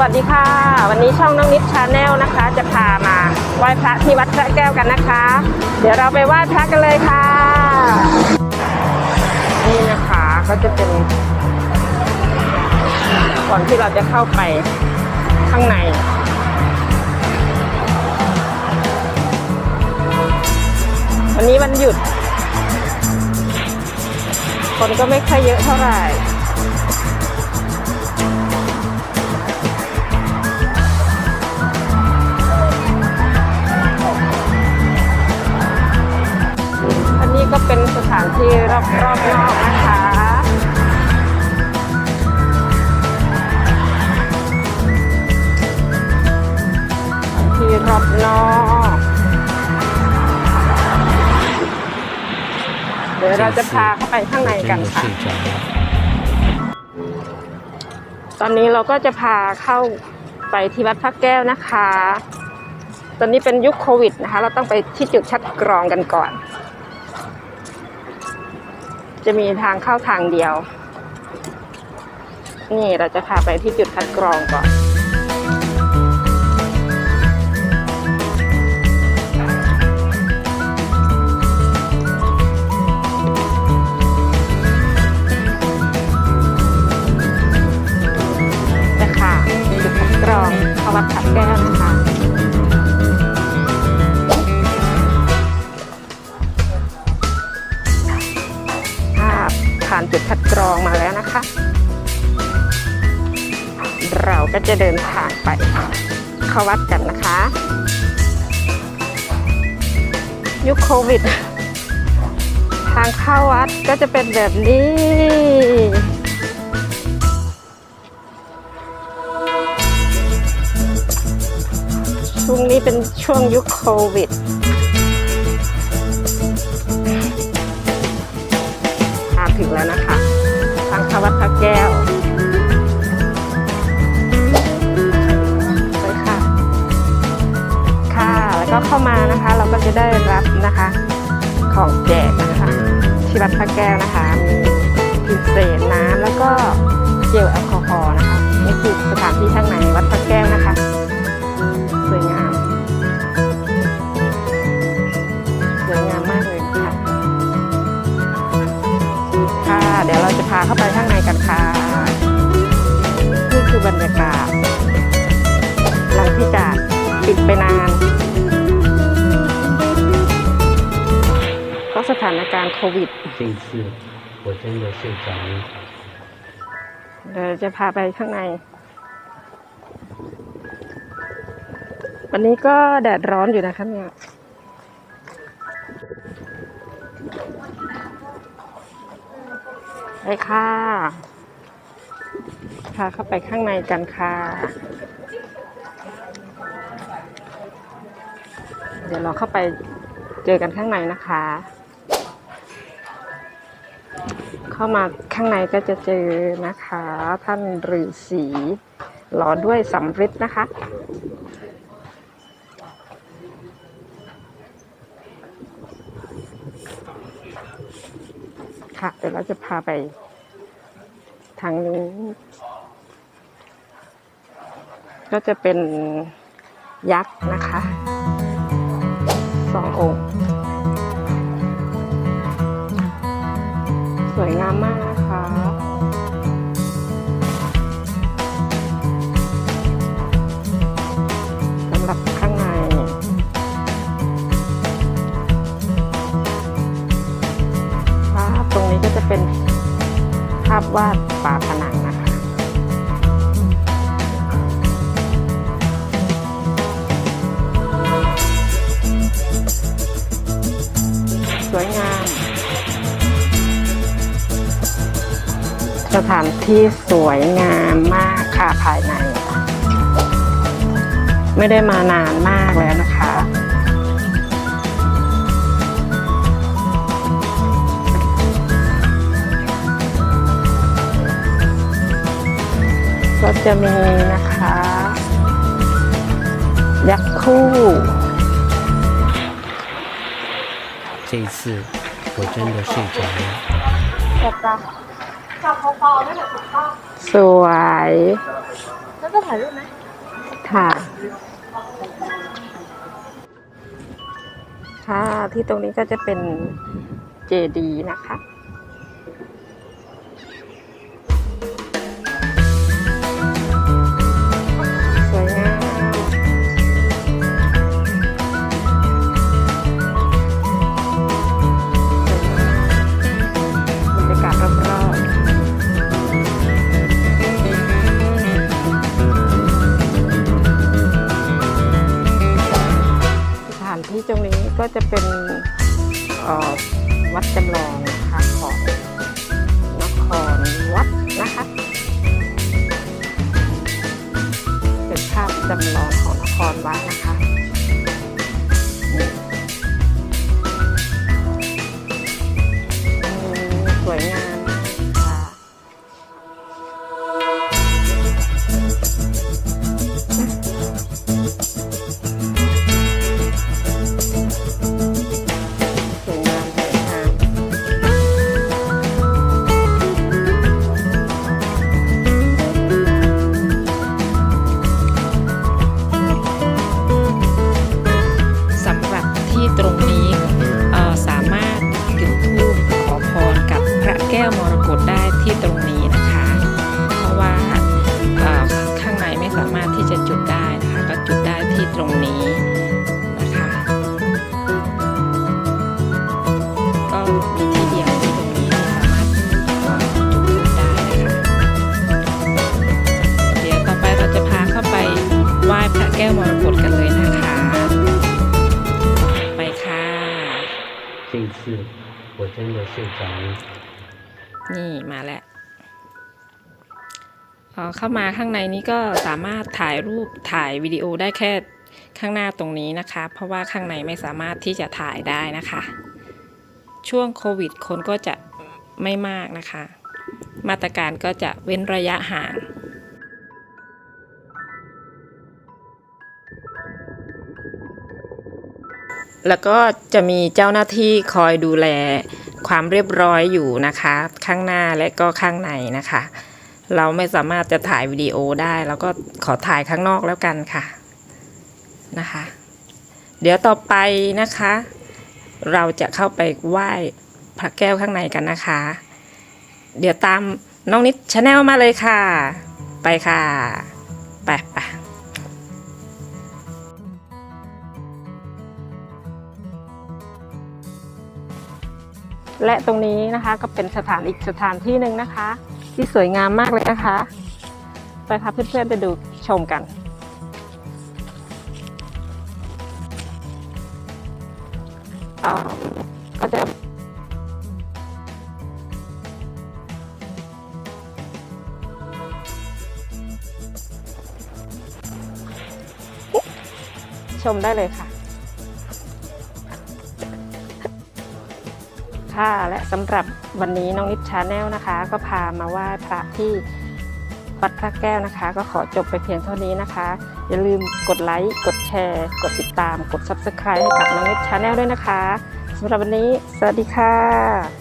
วัสดีค่ะ วันนี้ช่องน้องนิดชาแนลนะคะ จะพามาไหว้พระที่วัดพระแก้วกันนะคะ เดี๋ยวเราไปไหว้พระกันเลยค่ะ นี่นะคะก็จะเป็น ก่อนที่เราจะเข้าไปข้างในวันนี้วันหยุด คนก็ไม่ค่อยเยอะเท่าไหร่ ก็เป็นสถานที่รอบรอบนอกนะคะที่รอบนอก เดี๋ยวเราจะพาเข้าไปข้างในกันค่ะ ตอนนี้เราก็จะพาเข้าไปที่วัดพระแก้วนะคะ ตอนนี้เป็นยุคโควิดนะคะ เราต้องไปที่จุดชัดกรองกันก่อน จะมีทางเข้าทางเดียว นี่เราจะพาไปที่จุดคัดกรองก่อน นะคะจุดคัดกรองเขาวัดพระแก้วนะคะานจุดคัดกรองมาแล้วนะคะ เราก็จะเดินทางไปเข้าวัดกันนะคะ ยุคโควิด ทางเข้าวัดก็จะเป็นแบบนี้ช่วงนี้เป็นช่วงยุคโควิด วัดพระแก้วไปค่ะ ค่ะแล้วก็เข้ามานะคะ เราก็จะได้รับนะคะ ของแจกนะคะที่วัดพระแก้วนะคะ มีพิเศษน้ำแล้วก็เจลแอลกอฮอล์นะคะนี่คือสถานที่ข้างในวัดพระแก้ว พาเข้าไปข้างในกันค่ะนี่คือบรรยากาศหลังที่จะปิดไปนานเพราะสถานการณ์โควิดจริงคืหัวใจเราเสียใจเดี๋ยวจะพาไปข้างใน วันนี้ก็แดดร้อนอยู่นะคะเนี่ย ไปค่ะ พาเข้าไปข้างในกันค่ะ เดี๋ยวเราเข้าไปเจอกันข้างในนะคะ เข้ามาข้างในก็จะเจอนะคะ ท่านฤาษีหล่อด้วยสำริดนะคะ ค่ะ เดี๋ยวเราจะพาไปทางนี้ ก็จะเป็นยักษ์นะคะสององค์ สวยงามมาก วาดฝาผนังนะคะ สวยงาม สถานที่สวยงามมากค่ะภายใน ไม่ได้มานานมากแล้วนะคะ ก็จะมีนะคะ ยักษ์คู่ 这一次我真的睡着了。ก็จะ จับพอๆนั่นแหละถูกต้อง สวย แล้วจะถ่ายรูปไหม ค่ะ ค่ะ ที่ตรงนี้ก็จะเป็นเจดีย์นะคะ องนะคะของนครวัดนะคะเป็นภาพจำลองของนครวัดนะคะ เป็นเบอสิบสองนี่มาแล้วเข้ามาข้างในนี้ก็สามารถถ่ายรูปถ่ายวิดีโอได้แค่ข้างหน้าตรงนี้นะคะ เพราะว่าข้างในไม่สามารถที่จะถ่ายได้นะคะ ช่วงโควิดคนก็จะไม่มากนะคะ มาตรการก็จะเว้นระยะห่างแล้วก็จะมีเจ้าหน้าที่คอยดูแล ความเรียบร้อยอยู่นะคะ ข้างหน้าและก็ข้างในนะคะ เราไม่สามารถจะถ่ายวิดีโอได้เราก็ขอถ่ายข้างนอกแล้วกันค่ะนะคะ เดี๋ยวต่อไปนะคะ เราจะเข้าไปไหว้พระแก้วข้างในกันนะคะ เดี๋ยวตามน้องนิดชาแนลมาเลยค่ะ ไปค่ะ ไปไป และตรงนี้นะคะก็เป็นสถานอีกสถานที่หนึ่งนะคะ ที่สวยงามมากเลยนะคะ ไปพาเพื่อนๆไปดูชมกันเอ่อก็จะชมได้เลยค่ะ่าและสำหรับวันนี้น้องนิดชาแนลนะคะ ก็พามาไหว้พระที่วัดพระแก้วนะคะ ก็ขอจบไปเพียงเท่านี้นะคะ อย่าลืมกดไลค์กดแชร์ กดติดตาม กด Subscribe ให้กับน้องนิดชาแนลด้วยนะคะสำหรับวันนี้ สวัสดีค่ะ